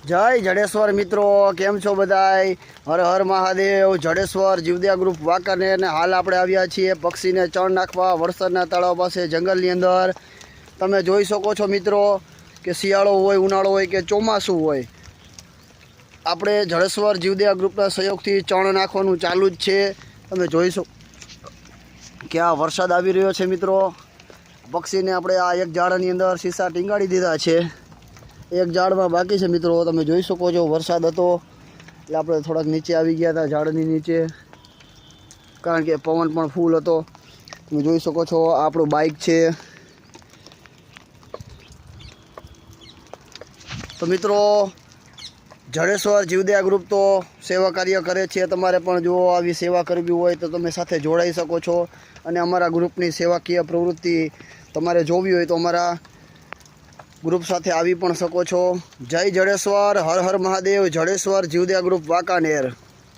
જય જડેશ્વર મિત્રો, કેમ છો બધાય? હર હર મહાદેવ, જડેશ્વર જીવદયા ગ્રુપ વાકરને અને હાલ આપણે આવ્યા છીએ પક્ષીને ચણ નાખવા, વરસાદના તળાવ પાસે જંગલની અંદર. તમે જોઈ શકો છો મિત્રો કે શિયાળો હોય, ઉનાળો હોય કે ચોમાસું હોય, આપણે જડેશ્વર જીવદયા ગ્રુપના સહયોગથી ચણ નાખવાનું ચાલુ જ છે. તમે જોઈ શકો કે આ વરસાદ આવી રહ્યો છે મિત્રો. પક્ષીને આપણે આ એક ઝાડની અંદર શીશા ટીંગાડી દીધા છે. એક ઝાડમાં બાકી છે મિત્રો, તમે જોઈ શકો છો, વરસાદ હતો. એટલે આપણે થોડાક નીચે આવી ગયા હતા, ઝાડની નીચે. કારણ કે પવન પણ ફૂલ હતો. તમે જોઈ શકો છો, આપણું બાઇક છે. તો મિત્રો, જડેશ્વર જીવદયા ગ્રુપ તો સેવા કાર્ય કરે છે. તમારે પણ જો આવી સેવા કરવી હોય તો તમે સાથે જોડાઈ શકો છો. અને અમારા ગ્રુપની સેવાકીય પ્રવૃત્તિ તમારે જોવી હોય તો અમારા ગ્રુપ સાથે આવી પણ શકો છો. જય જડેશ્વર, હર હર મહાદેવ, જડેશ્વર જીવદયા ગ્રુપ વાંકાનેર.